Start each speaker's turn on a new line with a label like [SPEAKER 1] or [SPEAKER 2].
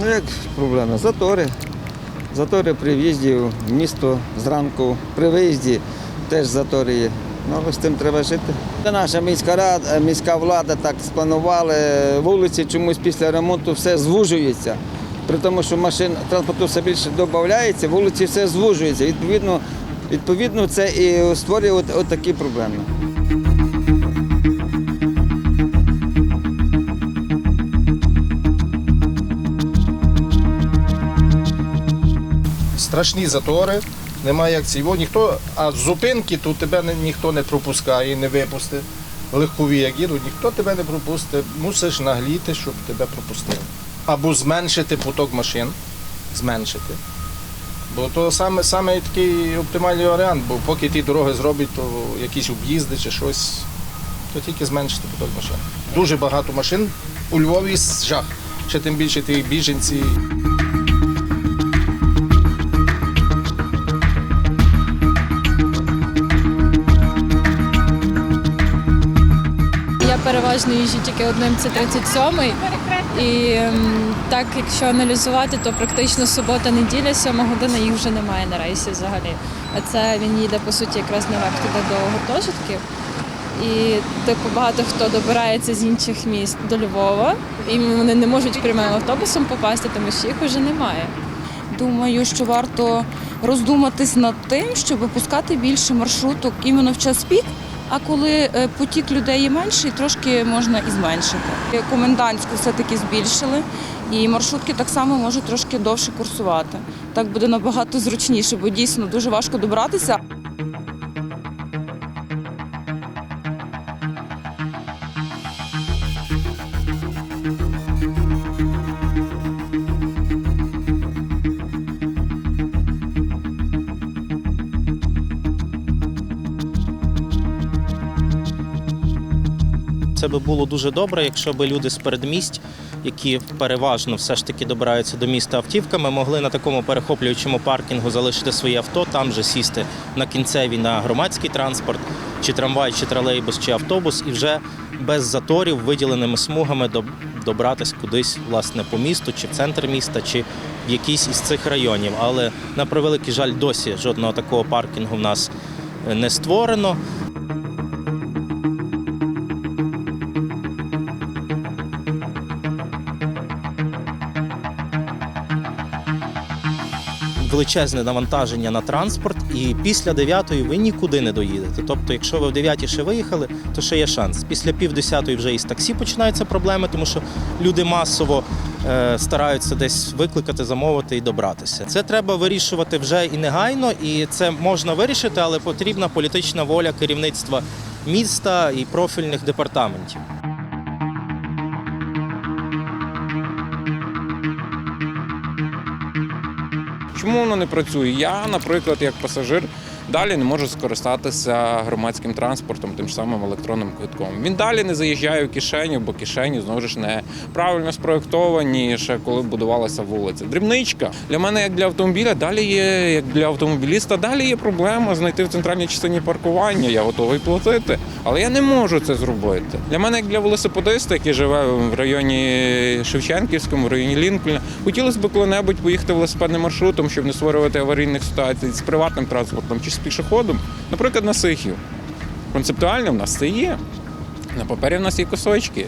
[SPEAKER 1] Ну як проблема? Затори. Затори при в'їзді в місто зранку, при виїзді теж затори є. Ну, з цим треба жити. Наша міська рада, міська влада так спланували. Вулиці чомусь після ремонту все звужується. При тому, що машин транспорту все більше додається, вулиці все звужується. Відповідно, відповідно це і створює от, от такі проблеми.
[SPEAKER 2] Страшні затори, немає як цього. Ніхто, а з зупинки тут тебе ніхто не пропускає, не випустить. Легкові, як їдуть, ніхто тебе не пропустить. Мусиш нагліти, щоб тебе пропустили. Або зменшити поток машин, зменшити. Бо то саме, саме такий оптимальний варіант, бо поки ті дороги зроблять, то якісь об'їзди чи щось, то тільки зменшити поток машин. Дуже багато машин у Львові жах. Ще тим більше ті біженці.
[SPEAKER 3] Переважно їжджу тільки одним, це 37-й. І ем, так, якщо аналізувати, то практично субота-неділя, 7 година їх вже немає на рейсі взагалі. А це він їде по суті якраз наверх туди до гуртожитків. І типу багато хто добирається з інших міст до Львова, і вони не можуть прямим автобусом попасти, тому що їх вже немає.
[SPEAKER 4] Думаю, що варто роздуматись над тим, щоб випускати більше маршруток іменно в час пік. А коли е, потік людей є менший, трошки можна і зменшити. Комендантську все-таки збільшили, і маршрутки так само можуть трошки довше курсувати. Так буде набагато зручніше, бо дійсно дуже важко добратися.
[SPEAKER 5] Це би було дуже добре, якщо б люди з передмість, які переважно все ж таки добираються до міста автівками, могли на такому перехоплюючому паркінгу залишити своє авто, там же сісти на кінцеві на громадський транспорт, чи трамвай, чи тролейбус, чи автобус, і вже без заторів, виділеними смугами доб- добратись кудись власне по місту, чи в центр міста, чи в якийсь із цих районів. Але на превеликий жаль, досі жодного такого паркінгу в нас е, не створено. Величезне навантаження на транспорт, і після 9 ви нікуди не доїдете. Тобто, якщо ви в 9 ще виїхали, то ще є шанс. Після пів 10 вже із таксі починаються проблеми, тому що люди масово е, стараються десь викликати, замовити і добратися. Це треба вирішувати вже і негайно, і це можна вирішити, але потрібна політична воля керівництва міста і профільних департаментів.
[SPEAKER 6] Чому воно не працює? Я, наприклад, як пасажир, далі не можу скористатися громадським транспортом, тим самим електронним квитком. Він далі не заїжджає в кишеню, бо кишені знову ж не правильно спроєктовані, ще коли будувалася вулиця. Дрібничка для мене, як для автомобіля, далі є як для автомобіліста, далі є проблема знайти в центральній частині паркування. Я готовий платити, але я не можу це зробити. Для мене, як для велосипедиста, який живе в районі Шевченківському, в районі Лінкольна, хотілося б коли-небудь поїхати велосипедним маршрутом, щоб не створювати аварійних ситуацій з приватним транспортом чи з пішоходом, наприклад, на Сихів. Концептуально в нас це є. На папері в нас є кусочки.